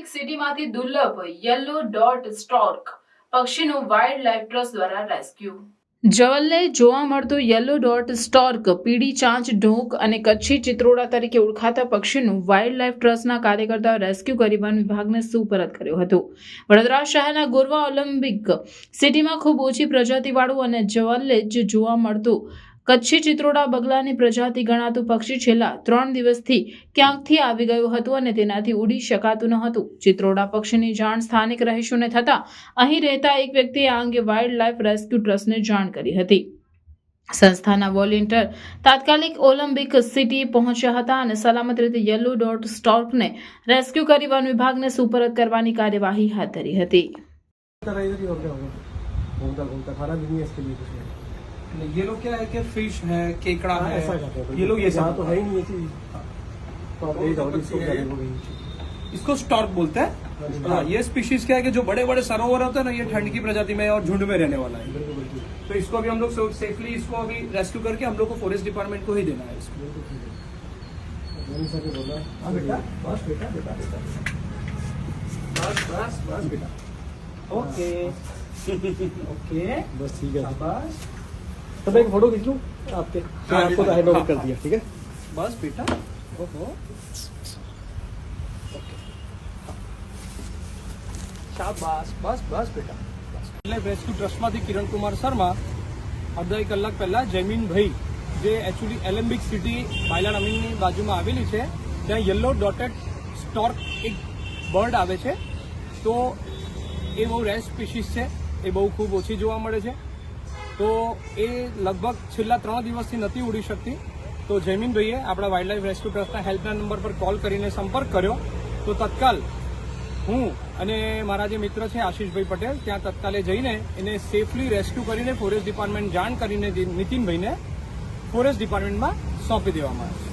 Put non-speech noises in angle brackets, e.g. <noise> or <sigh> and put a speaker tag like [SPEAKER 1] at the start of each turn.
[SPEAKER 1] જળમાંથી દુર્લભ yellow dot stork પક્ષીનું wild life trust દ્વારા રેસ્ક્યુ જવલ્લે જોવા મળતો યલો ડોટ સ્ટોર્ક પીડી ચાંચ, ઢોક અને કચ્છી ચિત્રોડા તરીકે ઓળખાતા પક્ષીનું વાઇલ્ડ લાઇફ ટ્રસ્ટના કાર્યકર્તાઓ રેસ્ક્યુ કરી વન વિભાગને સુપરત કર્યો હતો. વડોદરા શહેરના ગોરવા ઓલિમ્પિક સિટીમાં ખૂબ ઓછી પ્રજાતિવાળું અને જવલ્લે જ જોવા મળતું કચ્છી ચિત્રોડા બગલાની પ્રજાતિ ગણાતું પક્ષી છેલ્લા ત્રણ દિવસથી ક્યાંકથી આવી ગયું હતું અને તેનાથી ઉડી શકાતું ન હતું ચિત્રોડા પક્ષીની જાણ સ્થાનિક રહીશોને થતાં અહીં રહેતા એક વ્યક્તિએ આ અંગે વાઇલ્ડ લાઇફ રેસ્ક્યુ ટ્રસ્ટને જાણ કરી હતી સંસ્થાના વોલેન્ટિયર તાત્કાલિક ઓલિમ્પિક સિટી પહોંચ્યા હતા અને સલામત રીતે યલો ડોટ સ્ટોર્કને રેસ્ક્યુ કરી વન વિભાગને સુપરત કરવાની કાર્યવાહી હાથ ધરી હતી
[SPEAKER 2] ही नहीं है
[SPEAKER 3] ये लोग क्या है कि फ़िश है केकड़ा
[SPEAKER 2] हाँ,
[SPEAKER 3] है ये लोग ये सब
[SPEAKER 2] तो है ही नहीं है चीज़ तो इसको
[SPEAKER 3] इसको स्टॉर्क बोलते हैं।
[SPEAKER 2] हाँ
[SPEAKER 3] हाँ ये स्पीशीज क्या है कि जो बड़े बड़े सरोवर होते हैं ना ये ठंड की प्रजाति में और झुंड में रहने वाला है। तो इसको अभी हम लोग सेफली इसको अभी रेस्क्यू करके हम लोग को फॉरेस्ट डिपार्टमेंट को ही देना है इसको।
[SPEAKER 2] है।
[SPEAKER 3] हाँ बेटा।
[SPEAKER 2] बस बेटा बेटा बेटा
[SPEAKER 3] बस बस बस बेटा। ओके। <laughs> ओके।
[SPEAKER 2] बस ठीक है। तो मैं एक फोटो खींच लूँ आपके मैं
[SPEAKER 3] हाँ,
[SPEAKER 2] आपको
[SPEAKER 3] हाँ,
[SPEAKER 2] हैंड ओवर
[SPEAKER 3] हाँ,
[SPEAKER 2] कर
[SPEAKER 3] हाँ।
[SPEAKER 2] दिया ठीक है
[SPEAKER 3] बस बेटा ओहो શાબાશ બસ બસ બેટા એટલે રેસ્ક્યુ ટ્રસ્ટમાંથી કિરણ કુમાર શર્મા અડધા એક કલાક પહેલા જયમીનભાઈ જે એકચ્યુઅલી એલેમ્બિક સિટી બાયલા અમીનની બાજુમાં આવેલી છે ત્યાં યલો ડોટેડ સ્ટોર્ક એક બર્ડ આવે છે તો એ બહુ રેર સ્પીસીસ છે એ બહુ ખૂબ ઓછી જોવા મળે છે તો એ લગભગ છેલ્લા ત્રણ દિવસથી નથી ઉડી શકતી. તો જયમીનભાઈએ આપણા વાઇલ્ડ લાઇફ રેસ્ક્યુ ટ્રસ્ટના હેલ્પલાઇન નંબર પર કોલ કરીને સંપર્ક કર્યો. તો તત્કાલ હું અને મારા જે મિત્ર છે આશીષભાઈ પટેલ ત્યાં તત્કાલે જઈને એને સેફલી રેસ્ક્યુ કરીને ફોરેસ્ટ ડિપાર્ટમેન્ટ જાણ કરીને નીતિનભાઈને ફોરેસ્ટ ડિપાર્ટમેન્ટમાં સોંપી દેવામાં આવે છે.